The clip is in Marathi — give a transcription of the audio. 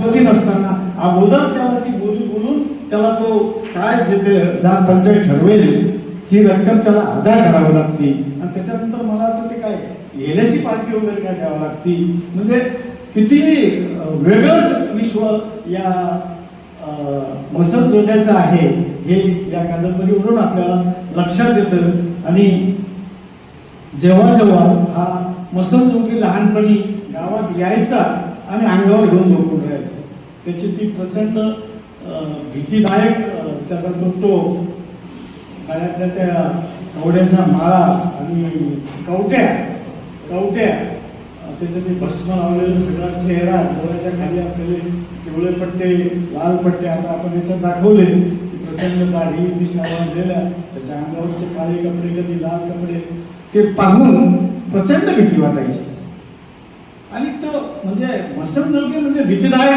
राष्ट्रपती नसताना अगोदर त्याला ती बोली बोलून त्याला तो काय जे जात पंचायत ठरवेल ही रक्कम त्याला अदा करावी लागते. आणि त्याच्यानंतर मला वाटतं ते काय येण्याची पार्टी वगैरे काय द्यावी लागती. म्हणजे किती वेगळंच विश्व या मसल जोडण्याचं आहे हे या कादंबरीवरून आपल्याला लक्षात येतं. आणि जेव्हा जेव्हा हा मसल जोगी लहानपणी गावात यायचा आणि अंगावर घेऊन झोपून राहायचो. त्याची ती प्रचंड भीतीदायक त्याचा तो तो त्या कवड्याचा माळा आणि कवट्या कवट्या त्याचं ते भस्म लावलेलं सगळा चेहरा डोळ्याच्या खाली असलेले पिवळे पट्टे लाल पट्टे आता आपण याच्यात दाखवले ती प्रचंड दाढी मिशा वाढलेल्या त्याच्या अंगावरचे काळे कपडे कधी लाल कपडे ते पाहून प्रचंड भीती वाटायची. आणि तो म्हणजे मसन म्हणजे भीतीदायक